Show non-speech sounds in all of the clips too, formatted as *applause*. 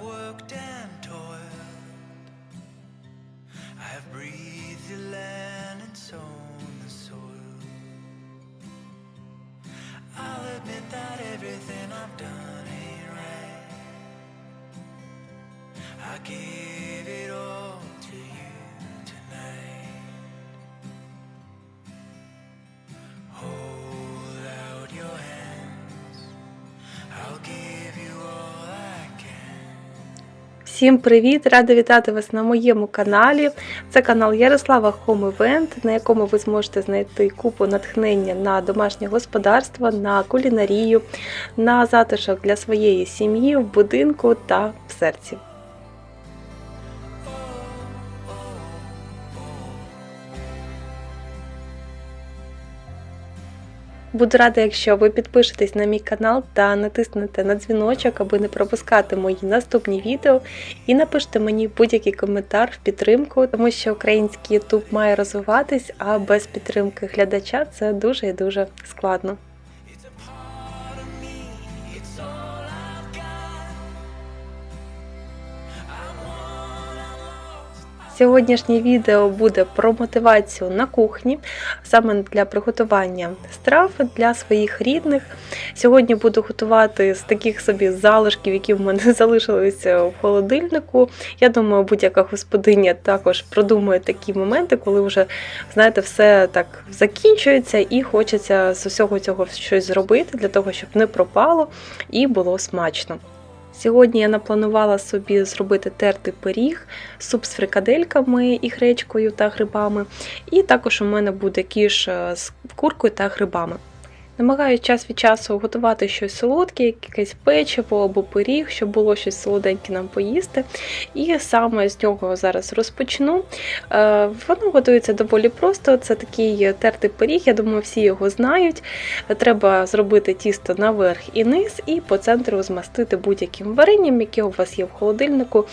I've worked and toiled. I have breathed the land Всім привіт! Рада вітати вас на моєму каналі. Це канал Ярослава Home Event, на якому ви зможете знайти купу натхнення на домашнє господарство, на кулінарію, на затишок для своєї сім'ї в будинку та в серці. Буду рада, якщо ви підпишетесь на мій канал та натиснете на дзвіночок, аби не пропускати мої наступні відео. І напишите мені будь-який коментар в підтримку, тому що український YouTube має розвиватись, а без підтримки глядача це дуже і дуже складно. Сьогоднішнє відео буде про мотивацію на кухні, саме для приготування страв для своїх рідних. Сьогодні буду готувати з таких собі залишків, які в мене *laughs* залишилися в холодильнику. Я думаю, будь-яка господиня також продумує такі моменти, коли вже знаєте, все так закінчується і хочеться з усього цього щось зробити для того, щоб не пропало і було смачно. Сьогодні я напланувала собі зробити тертий пиріг, суп з фрикадельками і гречкою та грибами. І також у мене буде кіш е, з куркою та грибами. Намагаюся час від часу готувати щось солодке, якесь печиво або пиріг, щоб було щось солоденьке нам поїсти. І саме з нього зараз розпочну. Е, Воно готується доволі просто. Це такий тертий пиріг, я думаю, всі його знають. Треба зробити тісто наверх і низ, і по центру змастити будь-яким варенням, яке у вас є в холодильнику.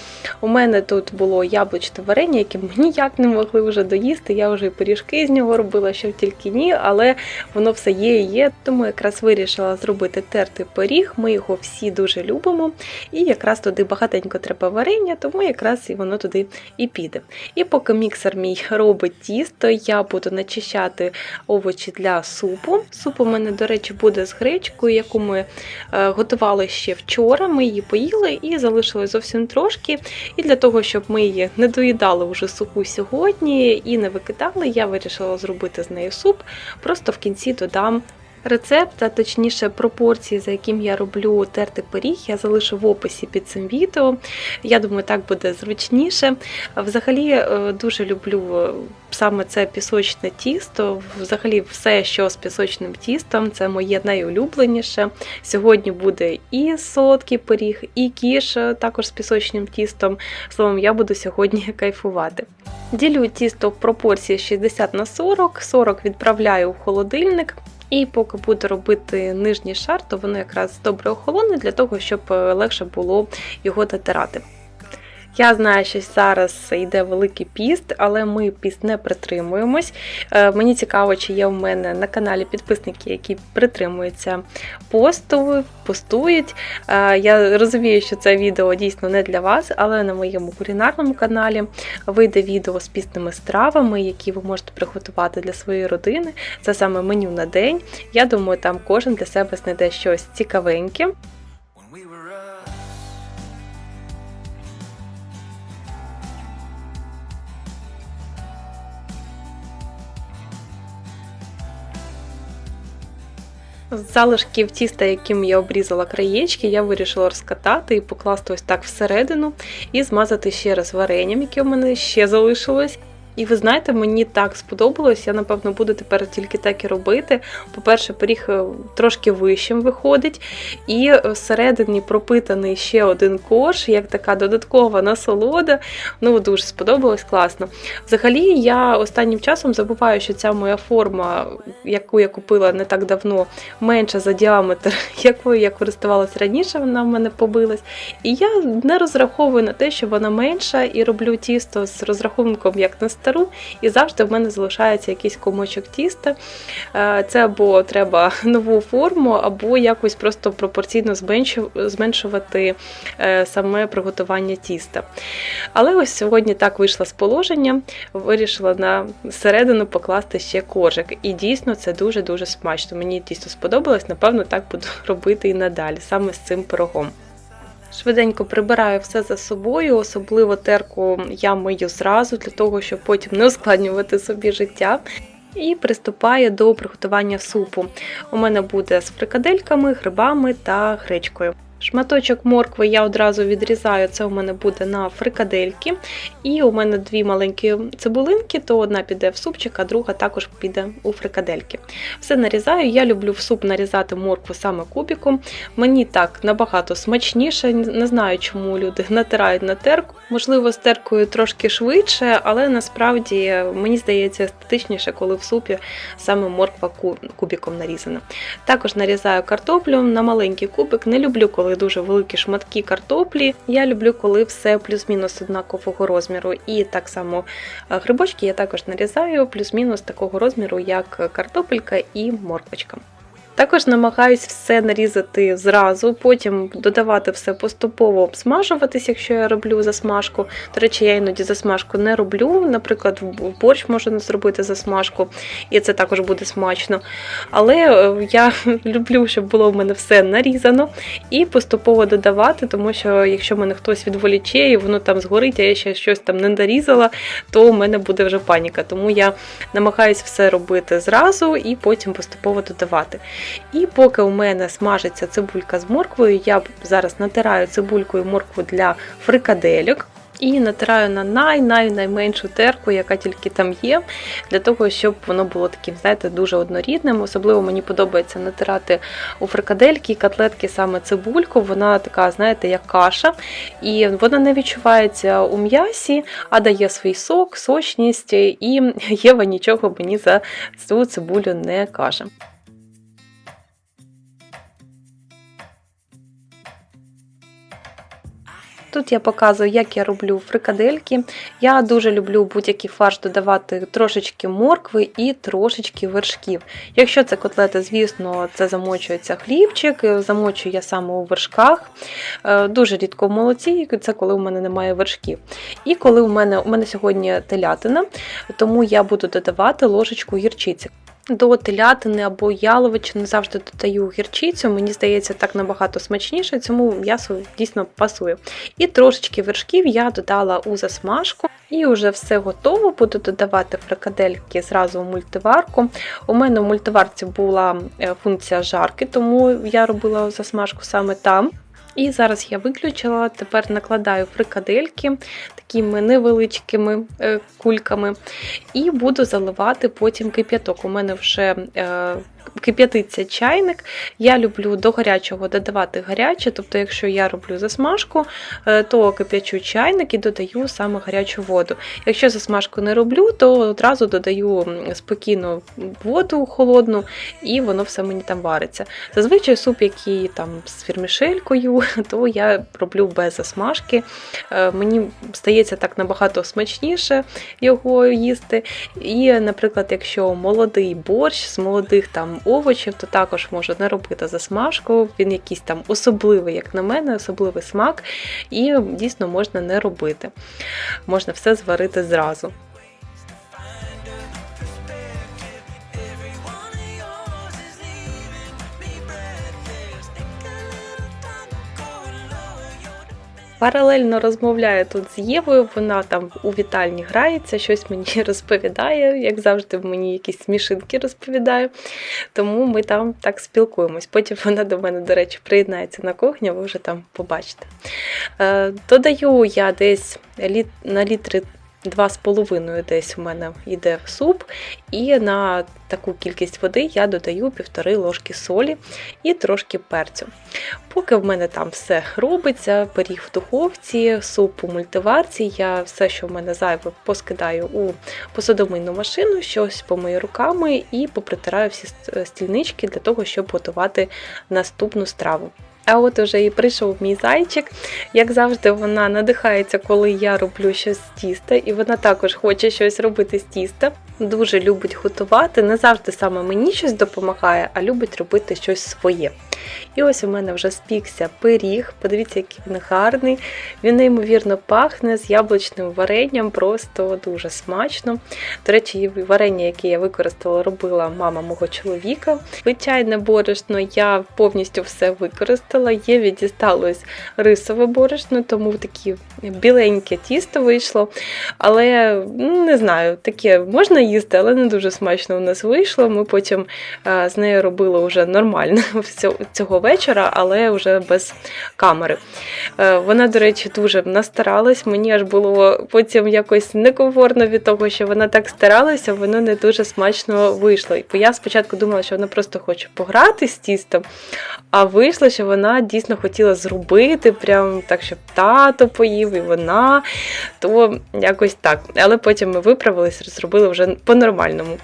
У мене тут було яблучне варення, яке ми ніяк не могли вже доїсти. Я вже і пиріжки з нього робила, що тільки ні, але воно все є і є. Тому якраз вирішила зробити тертий пиріг. Ми його всі дуже любимо. І якраз туди багатенько треба варення, тому якраз і воно туди і піде. І поки міксер мій робить тісто, я буду начищати овочі для супу. Суп у мене, до речі, буде з гречкою, яку ми е, готували ще вчора. Ми її поїли і залишили зовсім трошки. І для того, щоб ми її не доїдали вже суху сьогодні і не викидали, я вирішила зробити з нею суп. Просто в кінці додам. Рецепт, а точніше пропорції, за яким я роблю тертий пиріг, я залишу в описі під цим відео. Я думаю, так буде зручніше. Взагалі е, дуже люблю е, саме це пісочне тісто. Взагалі, все, що з пісочним тістом, це моє найулюбленіше. Сьогодні буде і солодкий пиріг, і кіш е, також з пісочним тістом. Словом, я буду сьогодні *laughs* кайфувати. Ділю тісто в пропорції 60 на 40, 40 відправляю в холодильник. І поки буду робити нижній шар, то воно якраз добре охолоне для того, щоб е, легше було його дотирати. Я знаю, що зараз йде великий піст, але ми піст не притримуємось. Е, Мені цікаво, чи є в мене на каналі підписники, які притримуються посту, постують. Е, Я розумію, що це відео дійсно не для вас, але на моєму кулінарному каналі вийде відео з пісними стравами, які ви можете приготувати для своєї родини. Це саме меню на день. Я думаю, там кожен для себе знайде щось цікавеньке. Залишків тіста, яким я обрізала краєчки, я вирішила розкатати і покласти ось так всередину і змазати ще раз варенням, яке в мене ще залишилось. І ви знаєте, мені так сподобалось, я напевно буду тепер тільки так і робити. По-перше, пиріг е, трошки вищим виходить, і всередині пропитаний ще один корж, як така додаткова насолода. Ну, дуже сподобалось, класно. Взагалі, я останнім часом забуваю, що ця моя форма, яку я купила не так давно, менша за діаметр, *laughs* якою я користувалася раніше, вона в мене побилась. І я не розраховую на те, що вона менша, і роблю тісто з розрахунком як на стару, і завжди в мене залишається якийсь комочок тіста. Е, Це або треба *laughs* нову форму, або якось просто пропорційно зменшувати е, саме приготування тіста. Але ось сьогодні так вийшла з положення, вирішила на середину покласти ще коржик. І дійсно це дуже-дуже смачно. Мені дійсно сподобалось, напевно, так буду *laughs* робити і надалі, саме з цим пирогом. Швиденько прибираю все за собою, особливо терку я мию зразу для того, щоб потім не ускладнювати собі життя. І приступаю до приготування супу. У мене буде з фрикадельками, грибами та гречкою. Шматочок моркви я одразу відрізаю, це у мене буде на фрикадельки. І у мене дві маленькі цибулинки, то одна піде в супчик, а друга також піде у фрикадельки. Все нарізаю. Я люблю в суп нарізати моркву саме кубіком. Мені так набагато смачніше. Не знаю, чому люди *laughs* натирають на терку. Можливо, з теркою трошки швидше, але насправді мені здається естетичніше, коли в супі саме морква кубіком нарізана. Також нарізаю картоплю на маленький кубик. Не люблю, коли дуже великі шматки картоплі. Я люблю, коли все плюс-мінус однакового розміру. І так само е, грибочки я також нарізаю плюс-мінус такого розміру, як картопелька і морквочка. Також намагаюсь все нарізати зразу, потім додавати все поступово обсмажуватись, якщо я роблю засмажку. До речі, я іноді засмажку не роблю. Наприклад, в борщ можна зробити засмажку, і це також буде смачно. Але е, я *laughs* люблю, щоб було в мене все нарізано і поступово додавати, тому що якщо мене хтось відволіче і воно там згорить, а я ще щось там не нарізала, то у мене буде вже паніка. Тому я намагаюсь все робити зразу і потім поступово додавати. І поки у мене смажиться цибулька з морквою, я зараз натираю цибульку і моркву для фрикадельок. І натираю на най-най-найменшу терку, яка тільки там є, для того, щоб воно було таким, знаєте, дуже однорідним. Особливо мені подобається натирати у фрикадельки і котлетки саме цибульку. Вона така, знаєте, як каша, і вона не відчувається у м'ясі, а дає свій сок, сочність, і *laughs* Єва нічого мені за цю цибулю не каже. Тут я показую, як я роблю фрикадельки. Я дуже люблю будь-який фарш додавати трошечки моркви і трошечки вершків. Якщо це котлети, звісно, це замочується хлібчик, замочую я саме у вершках. Е, Дуже рідко в молоці, це коли у мене немає вершків. І коли у мене, у мене сьогодні телятина, тому я буду додавати ложечку гірчиці. До телятини або яловичини завжди додаю гірчицю. Мені здається, так набагато смачніше, цьому м'ясо дійсно пасує. І трошечки вершків я додала у засмажку. І вже все готово. Буду додавати фрикадельки зразу в мультиварку. У мене в мультиварці була е, функція жарки, тому я робила засмажку саме там. І зараз я виключила, тепер накладаю фрикадельки такими невеличкими е, кульками і буду заливати потім кип'яток. У мене вже е, кип'ятиться чайник. Я люблю до гарячого додавати гаряче, тобто, якщо я роблю засмажку, е, то кип'ячу чайник і додаю саме гарячу воду. Якщо засмажку не роблю, то одразу додаю спокійно воду холодну, і воно все мені там вариться. Зазвичай суп, який там з фірмішелькою, *laughs* то я роблю без засмажки. Мені здається так набагато смачніше його їсти. І, наприклад, якщо молодий борщ з молодих там овочів, то також можу не робити засмажку. Він якийсь там особливий, як на мене, особливий смак, і дійсно можна не робити. Можна все зварити зразу. Паралельно розмовляю тут з Євою, вона там у вітальні грається, щось мені *laughs* розповідає, як завжди, мені якісь смішинки розповідає. Тому ми там так спілкуємось. Потім вона до мене, до речі, приєднається на кухню, ви вже там побачите. Е, Додаю я десь на літри. Два з половиною десь у мене йде суп, і на таку кількість води я додаю півтори ложки солі і трошки перцю. Поки в мене там все робиться, пиріг в духовці, суп у мультиварці, я все, що в мене зайве, поскидаю у посудомийну машину, щось помию руками і попритираю всі стільнички для того, щоб готувати наступну страву. А от уже і прийшов мій зайчик. Як завжди, вона надихається, коли я роблю щось з тіста, і вона також хоче щось робити з тіста. Дуже любить готувати. Не завжди саме мені щось допомагає, а любить робити щось своє. І ось у мене вже спікся пиріг. Подивіться, який він гарний. Він неймовірно пахне з яблучним варенням, просто дуже смачно. До речі, варення, яке я використала, робила мама мого чоловіка. Звичайне борошно я повністю все використала. Є відісталось рисове борошно, тому таке біленьке тісто вийшло. Але не знаю, таке можна їсти, але не дуже смачно у нас вийшло. Ми потім а, з нею робили вже нормально *laughs* цього вечора, але вже без камери. Е, Вона, до речі, дуже настаралась. Мені аж було потім якось некомфортно від того, що вона так старалася, воно не дуже смачно вийшло. Бо я спочатку думала, що вона просто хоче пограти з тістом, а вийшло, що вона дійсно хотіла зробити, прям так, щоб тато поїв, і вона, то якось так. Але потім ми виправилися, зробили вже по-нормальному.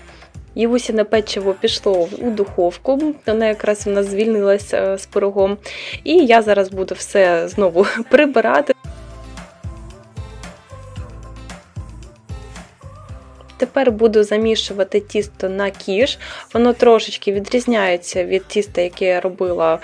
Євусіне печиво пішло у духовку, вона якраз в нас звільнилася е, з пирогом. І я зараз буду все знову *laughs* прибирати. Тепер буду замішувати тісто на кіш. Воно трошечки відрізняється від тіста, яке я робила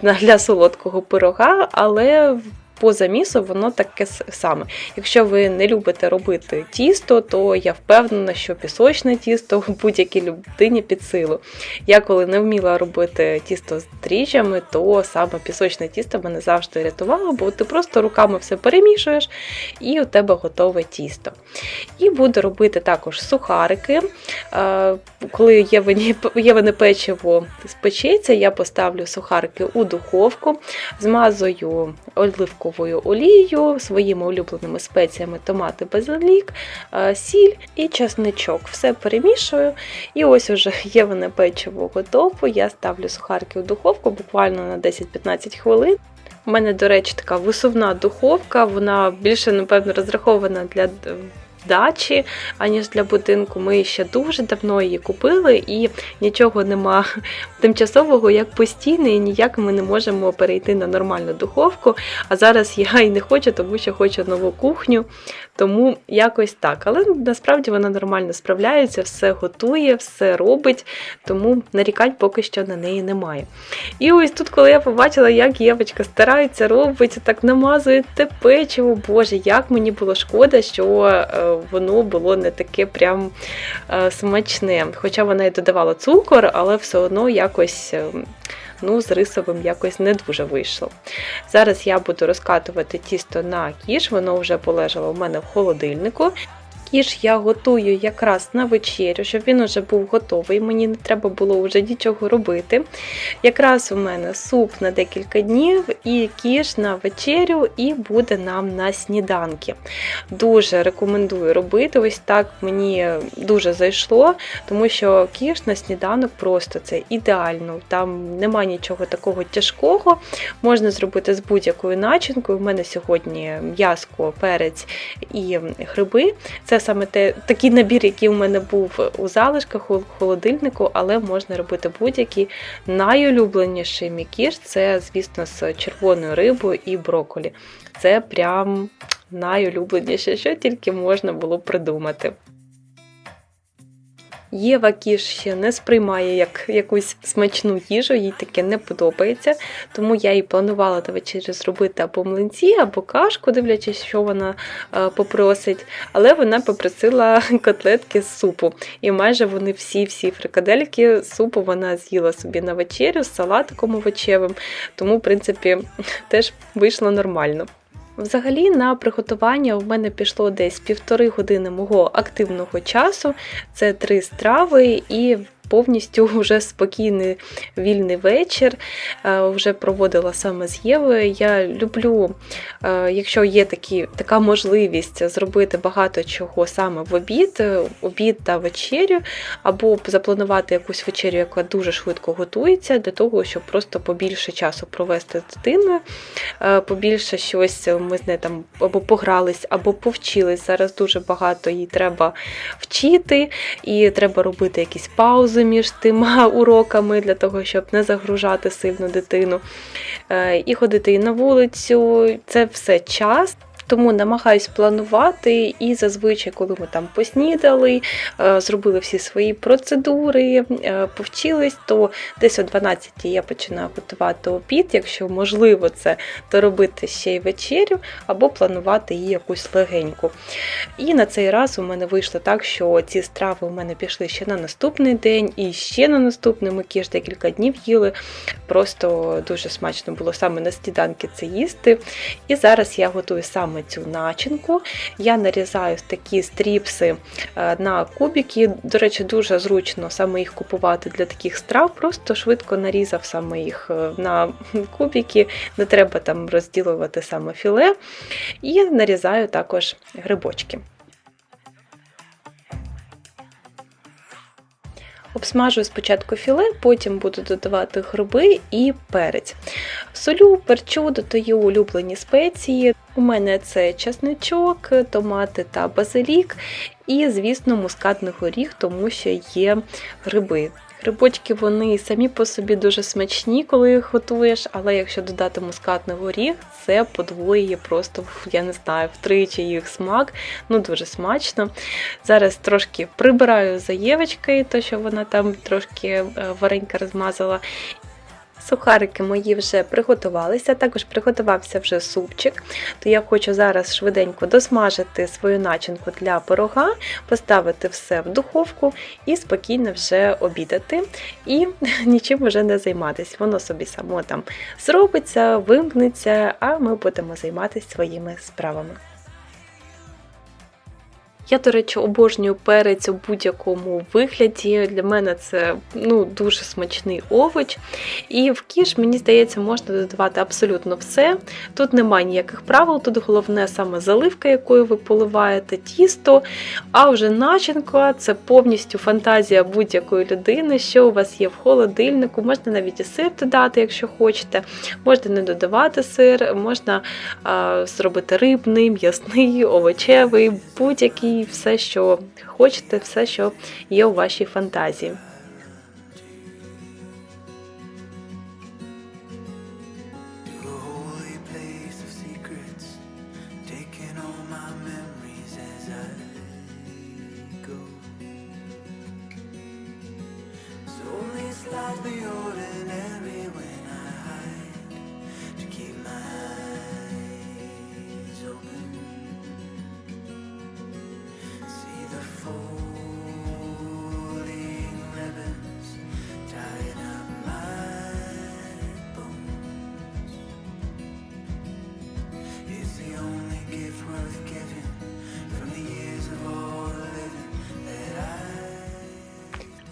для *laughs* солодкого пирога, але по замісу воно таке саме. Якщо ви не любите робити тісто, то я впевнена, що пісочне тісто будь-якій людині під силу. Я коли не вміла робити тісто з дріжджами, то саме пісочне тісто мене завжди рятувало, бо ти просто руками все перемішуєш і у тебе готове тісто. І буду робити також сухарики. Е, Коли євене печиво спечеться, я поставлю сухарики у духовку, змазую оливковою олією, своїми улюбленими спеціями томати, базилік, е, сіль і чесничок. Все перемішую. І ось уже є мене печиво готово. Я ставлю сухарки у духовку буквально на 10-15 хвилин. У мене, до речі, така висувна духовка, вона більше, напевно, розрахована для дачі, аніж для будинку. Ми ще дуже давно її купили, і нічого нема тимчасового, як постійний, і ніяк ми не можемо перейти на нормальну духовку. А зараз я і не хочу, тому що хочу нову кухню. Тому якось так. Але насправді вона нормально справляється, все готує, все робить, тому нарікань поки що на неї немає. І ось тут, коли я побачила, як Євочка старається, робить, так намазує те печиво, боже, як мені було шкода, що е, воно було не таке прям е, смачне. Хоча вона і додавала цукор, але все одно якось. Ну, з рисовим якось не дуже вийшло. Зараз я буду розкатувати тісто на кіш, воно вже полежало у мене в холодильнику. Кіш я готую якраз на вечерю, щоб він уже був готовий, мені не треба було вже нічого робити. Якраз у мене суп на декілька днів і кіш на вечерю, і буде нам на сніданки. Дуже рекомендую робити. Ось так мені дуже зайшло, тому що кіш на сніданок просто це ідеально. Там немає нічого такого тяжкого. Можна зробити з будь-якою начинкою. У мене сьогодні м'яско, перець і гриби. Це саме те, такий набір, який у мене був у залишках у холодильнику, але можна робити будь-який. Найулюбленіший мій кіш це, звісно, з червоною рибою і брокколі. Це прям найулюбленіше, що тільки можна було придумати. Єва кіш ще не сприймає як якусь смачну їжу, їй таке не подобається. Тому я їй планувала на вечері зробити або млинці, або кашку, дивлячись, що вона е, попросить. Але вона попросила *laughs* котлетки з супу. І майже вони всі-всі фрикадельки супу вона з'їла собі на вечерю з салатиком овочевим. Тому, в принципі, теж вийшло нормально. Взагалі на приготування в мене пішло десь півтори години мого активного часу. Це три страви і повністю вже спокійний вільний вечір. Е, Вже проводила саме з Євою. Я люблю, е, якщо є такі, така можливість зробити багато чого саме в обід, е, обід та вечерю, або запланувати якусь вечерю, яка дуже швидко готується, для того, щоб просто побільше часу провести з дитиною, побільше щось ми з нею там або погрались, або повчились. Зараз дуже багато їй треба вчити, і треба робити якісь паузи паузу між тима *laughs* уроками для того, щоб не загружати сильно дитину, е, і ходити і на вулицю. Це все час. Тому намагаюсь планувати, і зазвичай, коли ми там поснідали, е, зробили всі свої процедури, е, повчились, то десь о 12 я починаю готувати обід. Якщо можливо це, то робити ще й вечерю або планувати її якусь легеньку. І на цей раз у мене вийшло так, що ці страви у мене пішли ще на наступний день, і ще на наступний ми кіж декілька днів їли. Просто дуже смачно було саме на сніданки це їсти. І зараз я готую саме цю начинку. Я нарізаю такі стріпси е, на кубики. До речі, дуже зручно саме їх купувати для таких страв. Просто швидко нарізав саме їх е, на кубики, не треба там розділувати саме філе. І нарізаю також грибочки. Обсмажую спочатку філе, потім буду додавати гриби і перець. Солю, перчу, додаю улюблені спеції. У мене це чесничок, томати та базилік, і, звісно, мускатний горіх, тому що є гриби. Грибочки вони самі по собі дуже смачні, коли їх готуєш, але якщо додати мускатний горіх, це подвоює просто, я не знаю, втричі їх смак. Ну дуже смачно. Зараз трошки прибираю заєвочки, то що вона там трошки е, варенька розмазала. Сухарики мої вже приготувалися, також приготувався вже супчик, то я хочу зараз швиденько досмажити свою начинку для пирога, поставити все в духовку і спокійно вже обідати і *laughs* нічим вже не займатися. Воно собі само там зробиться, вимкнеться, а ми будемо займатися своїми справами. Я, до речі, обожнюю перець у будь-якому вигляді. Для мене це ну, дуже смачний овоч. І в кіш, мені здається, можна додавати абсолютно все. Тут немає ніяких правил, тут головне саме заливка, якою ви поливаєте, тісто, а вже начинка це повністю фантазія будь-якої людини, що у вас є в холодильнику. Можна навіть і сир додати, якщо хочете. Можна не додавати сир, можна а, зробити рибний, м'ясний, овочевий, будь-який все, що хочете, все, що є у вашій фантазії. To a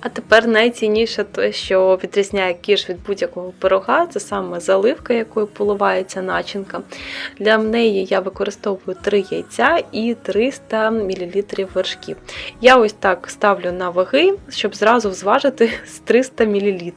А тепер найцінніше те, що відрізняє кіш від будь-якого пирога, це саме заливка, якою поливається начинка. Для неї я використовую 3 яйця і 300 мл вершків. Я ось так ставлю на ваги, щоб зразу зважити з 300 мл.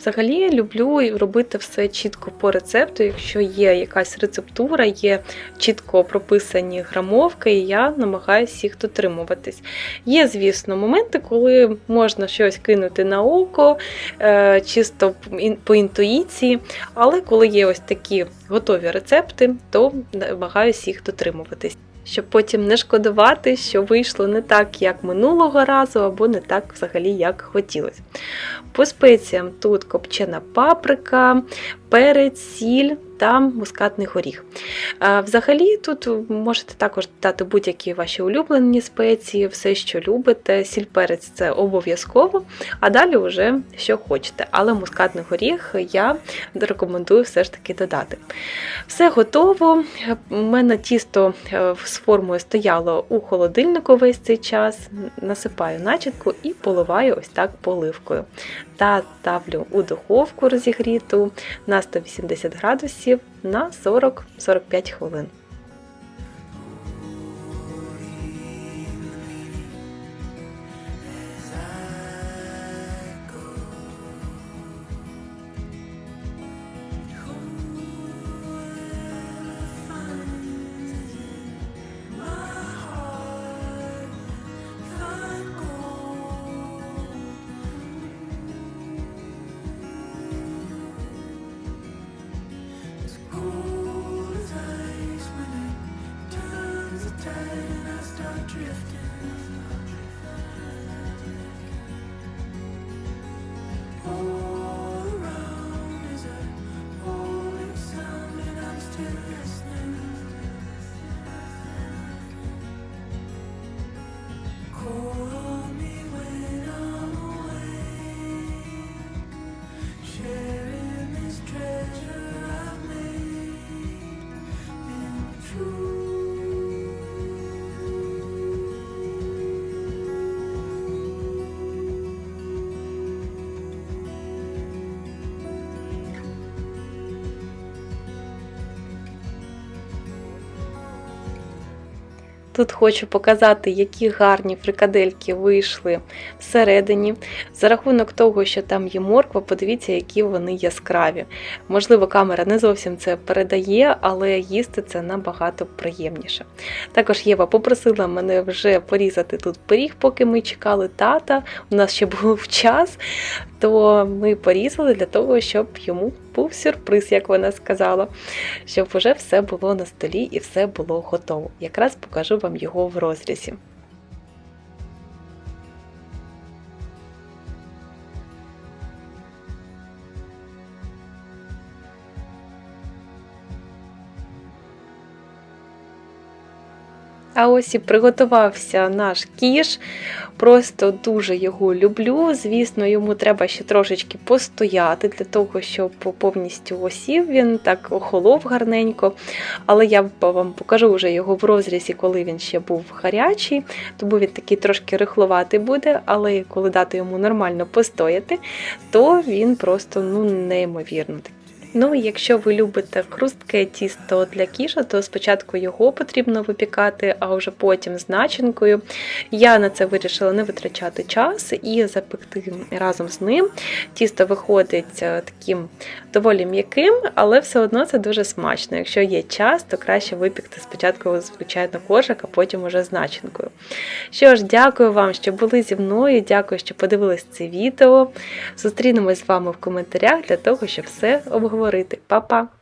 Взагалі люблю робити все чітко по рецепту. Якщо є якась рецептура, є чітко прописані грамовки, і я намагаюся їх дотримуватись. Є, звісно, моменти, коли можна щось кинути на око, е, чисто по інтуїції, але коли є ось такі готові рецепти, то намагаюся їх дотримуватись. Щоб потім не шкодувати, що вийшло не так, як минулого разу, або не так взагалі, як хотілося. По спеціям тут копчена паприка, перець, сіль та мускатний горіх. Взагалі тут можете також дати будь-які ваші улюблені спеції, все, що любите. Сіль перець це обов'язково, а далі вже що хочете. Але мускатний горіх я рекомендую все ж таки додати. Все готово. У мене тісто е, з формою стояло у холодильнику весь цей час. Насипаю начинку і поливаю ось так поливкою. Та ставлю у духовку розігріту на 180 градусів на 40-45 хвилин. Тут хочу показати, які гарні фрикадельки вийшли всередині. За рахунок того, що там є морква, подивіться, які вони яскраві. Можливо, камера не зовсім це передає, але їсти це набагато приємніше. Також Єва попросила мене вже порізати тут пиріг, поки ми чекали тата. У нас ще був час, то ми порізали для того, щоб йому був сюрприз, як вона сказала, щоб вже все було на столі і все було готово. Якраз покажу вам його в розрізі. А ось і приготувався наш кіш. Просто дуже його люблю. Звісно, йому треба ще трошечки постояти для того, щоб повністю осів він так охолов гарненько. Але я вам покажу вже його в розрізі, коли він ще був гарячий, тому він такий трошки рихловатий буде, але коли дати йому нормально постояти, то він просто ну неймовірно такий. Ну, і якщо ви любите хрустке тісто для кіша, то спочатку його потрібно випікати, а вже потім з начинкою. Я на це вирішила не витрачати час і запекти разом з ним. Тісто виходить е, таким доволі м'яким, але все одно це дуже смачно. Якщо є час, то краще випікти спочатку, звичайно, кожик, а потім уже з начинкою. Що ж, дякую вам, що були зі мною. Дякую, що подивились це відео. Зустрінемось з вами в коментарях для того, щоб все обговорити. Па-па!